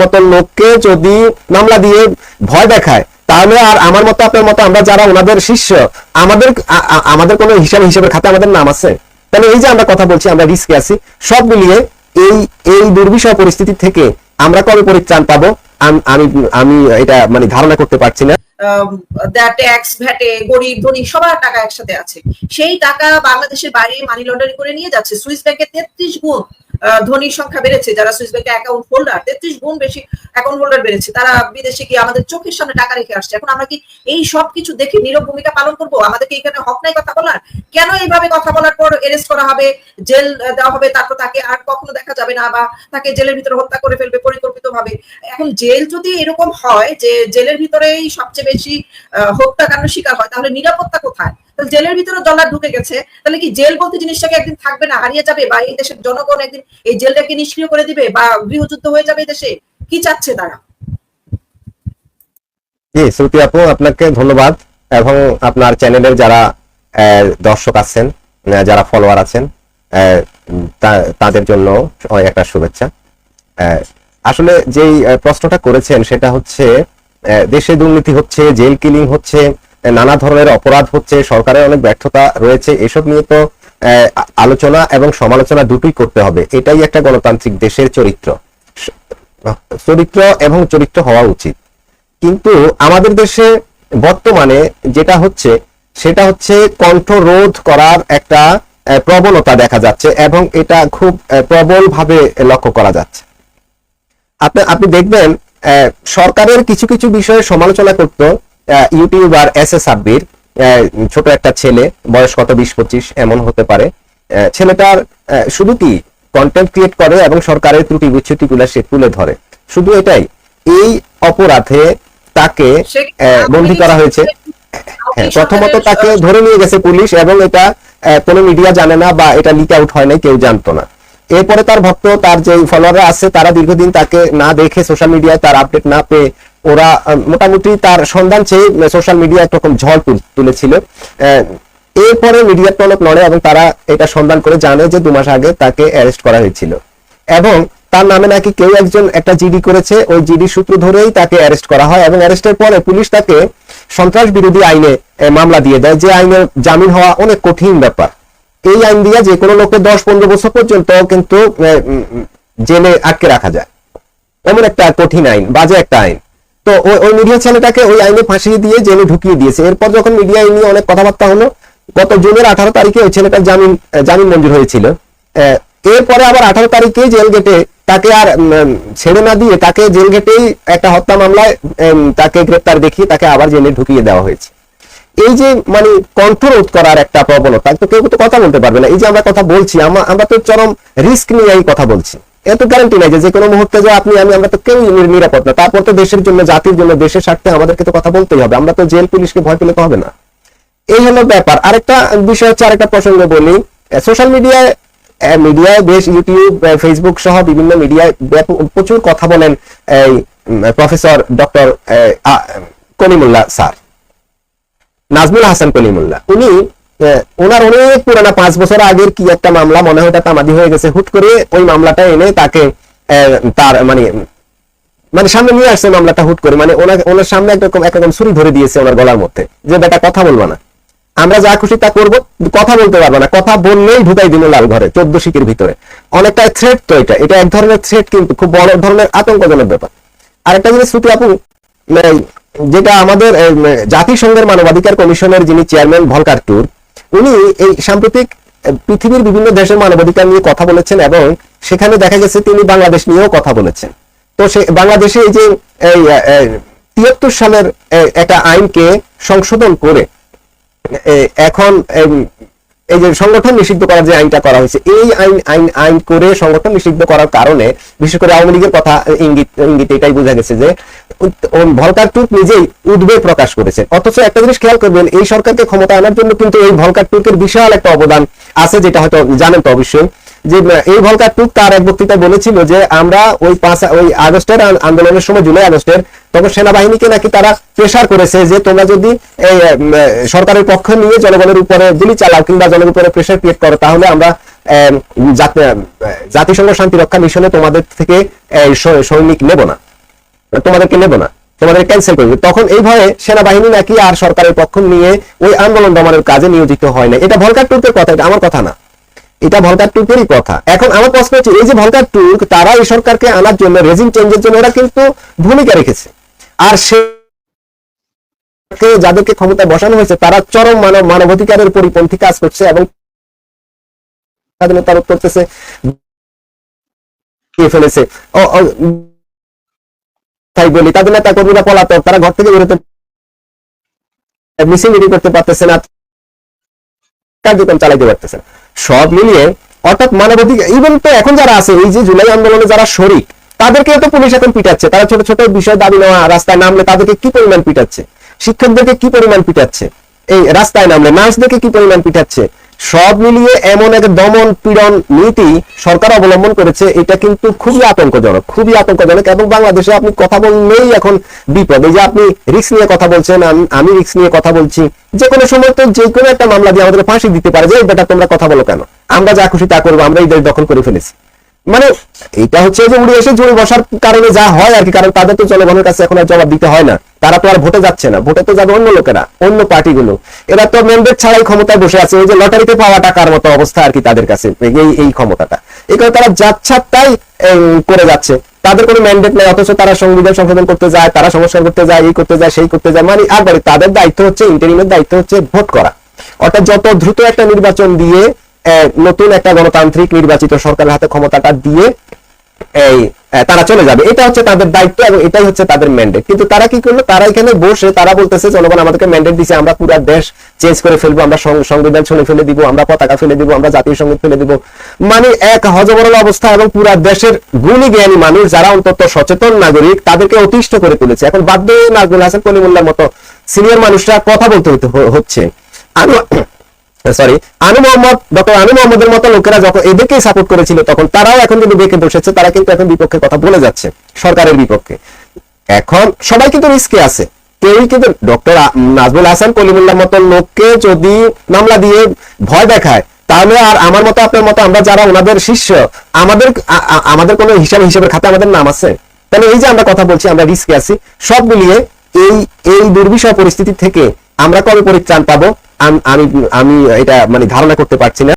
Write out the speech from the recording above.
মতো লোককে যদি মামলা দিয়ে ভয় দেখায়, তাহলে আর আমার মতো, আপনার মতো আমরা যারা ওনাদের শিষ্য, আমাদের আমাদের কোনো হিসাব হিসাবের খাতে আমাদের নাম আছে? তাহলে এই যে আমরা কথা বলছি, আমরা রিস্কে আছি, সব মিলিয়ে এই এই দুর্বিষহ পরিস্থিতি থেকে আমরা কবে পরিত্রাণ পাবো? আমি আমি এটা মানে ধারণা করতে পারছি না। ট্যাক্স ভ্যাটে গরিব, ধনী সবার টাকা একসাথে আছে। সেই টাকা বাংলাদেশের বাইরে মানি লন্ডারিং করে নিয়ে যাচ্ছে। সুইস ব্যাংকে তেত্রিশ গুণ। ধনীর সংখ্যা বেড়েছে, যারা সুইস ব্যাংকে অ্যাকাউন্ট হোল্ডার তেত্রিশ গুণ বেশি অ্যাকাউন্ট হোল্ডার বেড়েছে, তারা বিদেশে গিয়ে আমাদের চোখের সামনে টাকা রেখে আসছে। এখন আমরা কি এই সব কিছু দেখে নীরব ভূমিকা পালন করব? আমাদেরকে এখানে হক নাই কথা বলার? কেন এইভাবে কথা বলার পর এরেস্ট করা হবে, জেল দেওয়া হবে, তারপর তাকে আর কখনো দেখা যাবে না বা তাকে জেলের ভিতরে হত্যা করে ফেলবে পরিকল্পিত ভাবে এখন জেল যদি এরকম হয় যে জেলের ভিতরেই সবচেয়ে বেশি হত্যাকাণ্ড শিকার হয়, তাহলে নিরাপত্তা কোথায়? জেলের ভিতরে ডলার ঢুকে গেছে, তাহলে কি জেল বলতে জিনিসটাকে একদিন থাকবে না, হারিয়ে যাবে? বা এই দেশের জনগণ একদিন এই জেলটাকে নিষ্ক্রিয় করে দিবে বা গৃহযুদ্ধ হয়ে যাবে দেশে? কি চাচ্ছে তারা? জি শ্রুতি আপু, আপনাকে ধন্যবাদ এবং আপনার চ্যানেলের যারা দর্শক আছেন যারা ফলোয়ার আছেন তাদের জন্য একটা শুভেচ্ছা। আসলে যেই প্রশ্নটা করেছেন সেটা হচ্ছে দেশে দুর্নীতি হচ্ছে, জেল কিলিং হচ্ছে নানা ধরনের অপরাধ হচ্ছে, সরকারের অনেক ব্যর্থতা রয়েছে, এসব নিয়ে তো আলোচনা এবং সমালোচনা দুটোই করতে হবে। এটাই একটা গণতান্ত্রিক দেশের চরিত্র। চরিত্র এবং চরিত্র হওয়া উচিত। কিন্তু আমাদের দেশে বর্তমানে যেটা হচ্ছে, সেটা হচ্ছে কণ্ঠ রোধ করার একটা প্রবণতা দেখা যাচ্ছে এবং এটা খুব প্রবল ভাবে লক্ষ্য করা যাচ্ছে। আপনি আপনি দেখবেন সরকারের কিছু কিছু বিষয়ে সমালোচনা করতো ইউটিউবার এস এস আব্বির ছোট একটা ছেলে বয়স কত? বিশ পঁচিশ এমন হতে পারে। ছেলেটার শুধু কি কন্টেন্ট ক্রিয়েট করে এবং সরকারের ত্রুটি বিচ্ছুটিগুলো সে তুলে ধরে। শুধু এটাই এই অপরাধে তাকে বন্দী করা হয়েছে। হ্যাঁ প্রথমত তাকে ধরে নিয়ে গেছে পুলিশ এবং এটা কোনো মিডিয়া জানে না বা এটা লিক আউট হয় নাই কেউ জানতো না। এরপরে তার ভক্ত তার যে ফলোয়াররা আছে তারা দীর্ঘদিন তাকে না দেখে সোশ্যাল মিডিয়ায় তার আপডেট না পেয়ে ওরা মোটামুটি তার সন্ধান চেয়ে সোশ্যাল মিডিয়া একরকম ঝড় তুলেছিল। এরপরে মিডিয়ার টনক লড়ে এবং তারা এটা সন্ধান করে জানে যে দু মাস আগে তাকে অ্যারেস্ট করা হয়েছিল। এবং তার নামে নাকি কেউ একজন, একটা জিডি করেছে, ওই জিডি সূত্র ধরেই তাকে অ্যারেস্ট করা হয় এবং অ্যারেস্টের পরে পুলিশ তাকে সন্ত্রাস বিরোধী আইনে মামলা দিয়ে দেয়, যে আইনের জামিন হওয়া অনেক কঠিন ব্যাপার। এই আইন দিয়ে যে কোনো লোককে দশ পনেরো বছর পর্যন্ত কিন্তু জেলে আটকে রাখা যায়। এমন একটা কঠিন আইন, বাজে একটা আইন। তো ওই মিডিয়া ছেলেটাকে ওই আইনে ফাঁসিয়ে দিয়ে জেলে ঢুকিয়ে দিয়েছে। এরপর যখন মিডিয়া নিয়ে অনেক কথাবার্তা হলো, গত জুনের আঠারো তারিখে ওই ছেলেটার জামিন জামিন মঞ্জুর হয়েছিল। এরপরে আবার আঠারো তারিখে জেল গেটে তাকে আর ছেড়ে না দিয়ে তাকে জেল গেটেই একটা হত্যা মামলায় তাকে গ্রেপ্তার দেখিয়ে তাকে আবার জেলে ঢুকিয়ে দেওয়া হয়েছে। এই যে মানে কণ্ঠরোধ করার একটা প্রবণতা, তো কেউ তো কথা বলতে পারবে না। এই যে আমরা কথা বলছি আমরা তো চরম রিস্ক নিয়ে এই কথা বলছি। এত গ্যারান্টি নাই যে কোনো মুহূর্তে যে আপনি আমি আমরা তো কেউ নিরাপদ না। তারপর তো দেশের জন্য, জাতির জন্য, দেশের স্বার্থে আমাদেরকে তো কথা বলতেই হবে। আমরা তো জেল, পুলিশকে ভয় পেলে তো হবে না। এই হলো ব্যাপার। আরেকটা বিষয় হচ্ছে, আরেকটা প্রসঙ্গ বলি। সোশ্যাল মিডিয়ায় মিডিয়ায় বেশ ইউটিউব ফেসবুক সহ বিভিন্ন মিডিয়ায় প্রচুর কথা বলেন এই professor doctor Kalimullah sir. Nazmul Hasan Kalimullah. উনি ওনার অনেক পুরানা পাঁচ বছর আগের কি একটা মামলা, মনে হয় তামাদি হয়ে গেছে। হুট করে ওই মামলাটা এনে তাকে তার মানে মানে সামনে নিয়ে আসছে মামলাটা হুট করে। মানে ওনার সামনে একরকম একরকম ছুরি ধরে দিয়েছে ওনার গলার মধ্যে। যে বেটা কথা বলবা না। আমরা যা খুশি তা করব, কথা বলতে পারব না। কথা বললেই ঢুকাই দিল লাল ঘরে, চোদ্দ শিকের ভিতরে। অনেকটা থ্রেট তো এটা। এটা এক ধরনের থ্রেট কিন্তু, খুব বড় ধরনের আতঙ্কজনক ব্যাপার। আরেকটা জিনিস শ্রুতি আপু যেটা আমাদের জাতিসংঘের মানবাধিকার কমিশনের যিনি চেয়ারম্যান ভলকার ট্যুর উনি এই সাম্প্রতিক পৃথিবীর বিভিন্ন দেশের মানবাধিকার নিয়ে কথা বলেছেন এবং সেখানে দেখা গেছে তিনি বাংলাদেশ নিয়েও কথা বলেছেন। তো সে, বাংলাদেশে এই যে তিয়াত্তর সালের একটা আইনকে সংশোধন করে এখন এই যে সংগঠন নিষিদ্ধ করার যে আইনটা করা হয়েছে, এই আইন আইন আইন করে সংগঠন নিষিদ্ধ করার কারণে, বিশেষ করে আওয়ামী লীগের কথা ইঙ্গিত ইঙ্গিত এটাই বোঝা গেছে যে ভলকার টুক নিজেই উদ্বেগ প্রকাশ করেছে। অথচ একটা জিনিস খেয়াল করবেন, এই সরকারকে ক্ষমতা আনার জন্য কিন্তু এই ভলকার টুকের বিশাল একটা অবদান আছে যেটা হয়তো জানেন তো অবশ্যই। যে এই ভলকার টুক তার এক বক্তৃতায় বলেছিল যে, আমরা ওই পাঁচ, ওই আগস্টের আন্দোলনের সময়, জুলাই আগস্টের, তখন সেনাবাহিনীকে নাকি তারা প্রেশার করেছে যে, তোমরা যদি সরকারের পক্ষ নিয়ে জনগণের উপরে গুলি চালাও কিংবা জনের উপরে প্রেশার ক্রিয়েট করো, তাহলে আমরা জাতিসংঘ শান্তি রক্ষা মিশনে তোমাদের থেকে সৈনিক নেব না। তোমাদেরকে নেব না। তোমাদের ক্যান্সেল করবে। তখন এই ভয়ে সেনাবাহিনী নাকি আর সরকারের পক্ষ নিয়ে ওই আন্দোলন দমনের কাজে নিয়োজিত হয় না এটা ভলকার টুর্কের কথা, এটা আমার কথা না। এটা ভলকার টুর্কেরই কথা। এখন আমার প্রশ্ন হচ্ছে, এই যে ভলকার টুর্ক তারা এই সরকারকে আনার জন্য রেজিম চেঞ্জের জন্য, ওরা কিন্তু ভূমিকা রেখেছে। আর সে যাদেরকে ক্ষমতায় বসানো হয়েছে, তারা চরম মানব, মানবাধিকারের পরিপন্থী কাজ করছে এবং স্বাধীনতা করতেছে ফেলেছে। তাই বলি, তাদের নেতা কর্মীরা পলাতক, তারা ঘর থেকে বেরোতে মিছিল করতে পারতেছে না, কার্যক্রম চালাইতে পারতেছে না। সব মিলিয়ে, অর্থাৎ মানবাধিকার ইভেন তো এখন যারা আছে, এই যে জুলাই আন্দোলনে যারা শরিক তাদেরকে তো পুলিশ এখন পিটাচ্ছে। তারা ছোট ছোট বিষয় দাবি নেওয়া, রাস্তায় নামলে তাদেরকে কি পরিমাণ পিটাচ্ছে? শিক্ষকদেরকে কি পরিমাণ পিটাচ্ছে? এই রাস্তায় নামলে নার্সদেরকে কি পরিমাণ পিটাচ্ছে? সব মিলিয়ে এমন এক দমন পীড়ন নীতি সরকার অবলম্বন করেছে, এটা কিন্তু খুবই আতঙ্কজনক খুবই আতঙ্কজনক এবং বাংলাদেশে আপনি কথা বললেই এখন বিপদ। এই যে আপনি রিক্স নিয়ে কথা বলছেন, আম- রিক্স নিয়ে কথা বলছি, যে কোনো সময় তো যে কোনো একটা মামলা দিয়ে আমাদের ফাঁসি দিতে পারে, যে বেটা তোমরা কথা বলো কেন? আমরা যা খুশি তা করব, আমরা এই দেশ দখল করে ফেলেছি। মানে এটা হচ্ছে যে উড়ে এসে জুড়ে বসার কারণে যা হয় আর কি, কারণ তাদের তো জনগণের কাছে এখন আর জবাব দিতে হয় না। তারা তো আর ভোটে যাচ্ছে না, ভোটে তো যাবে অন্য লোকেরা, অন্য পার্টিগুলো। এরা তো ম্যান্ডেট ছাড়াই ক্ষমতায় বসে আছে, ওই যে লটারিতে পাওয়া টাকার মতো অবস্থা আর কি তাদের কাছে, এই এই ক্ষমতাটা। এই কারণে তারা যাচ্ছা তাই করে যাচ্ছে। তাদের কোনো ম্যান্ডেট নেই, অথচ তারা সংবিধান সংশোধন করতে যায়, তারা সংস্কার করতে যায়, এই করতে যায়, সেই করতে যায় মানে একবারে তাদের দায়িত্ব হচ্ছে ইন্টারিমের দায়িত্ব হচ্ছে ভোট করা। অর্থাৎ যত দ্রুত একটা নির্বাচন দিয়ে নতুন একটা গণতান্ত্রিক নির্বাচিত সরকারের হাতে ক্ষমতাটা দিয়ে এই তারা চলে যাবে। এটা হচ্ছে তাদের দায়িত্ব এবং এটাই হচ্ছে তাদের ম্যান্ডেট কিন্তু তারা কি করল? তারা এখানে বসে, তারা বলতেছে, জনগণ আমাদেরকে ম্যান্ডেট দিছে, আমরা পুরো দেশ চেঞ্জ করে ফেলব, আমরা সংবিধান ছুঁড়ে ফেলে দিব, আমরা পতাকা ফেলে দিব, আমরা জাতীয় সংগীত ফেলে দিব। মানে এক হজবরল অবস্থা এবং পুরা দেশের গুণী জ্ঞানী মানুষ যারা অন্তত সচেতন নাগরিক, তাদেরকে অতিষ্ঠ করে তুলেছে। এখন বাধ্য নাজমুল হাসান কলিমুল্লার মতো সিনিয়র মানুষরা কথা বলতে হচ্ছে। আমি সরি আনু মোহাম্মদ ডক্টর আনু মোহাম্মদের মতো লোকেরা যখন এদেরকেই সাপোর্ট করেছিল, তখন তারাও এখন কিন্তু বেঁকে বসেছে, তারা কিন্তু এখন বিপক্ষে কথা বলে যাচ্ছে, সরকারের বিপক্ষে। এখন সবাই কিন্তু রিস্কে আছে। কেউই কিন্তু ডক্টর নাজমুল হাসান, কলিমুল্লার মতো লোককে যদি মামলা দিয়ে ভয় দেখায়, তাহলে আর আমার মতো, আপনার মতো, আমরা যারা ওনাদের শিষ্য, আমাদের আমাদের কোনো হিসাব হিসাবের খাতে আমাদের নাম আছে? তাহলে এই যে আমরা কথা বলছি, আমরা রিস্কে আছি, সব মিলিয়ে এই এই দুর্বিষহ পরিস্থিতি থেকে আমরা কবে পরিত্রাণ পাবো? আম- আমি এটা মানে ধারণা করতে পারছি না।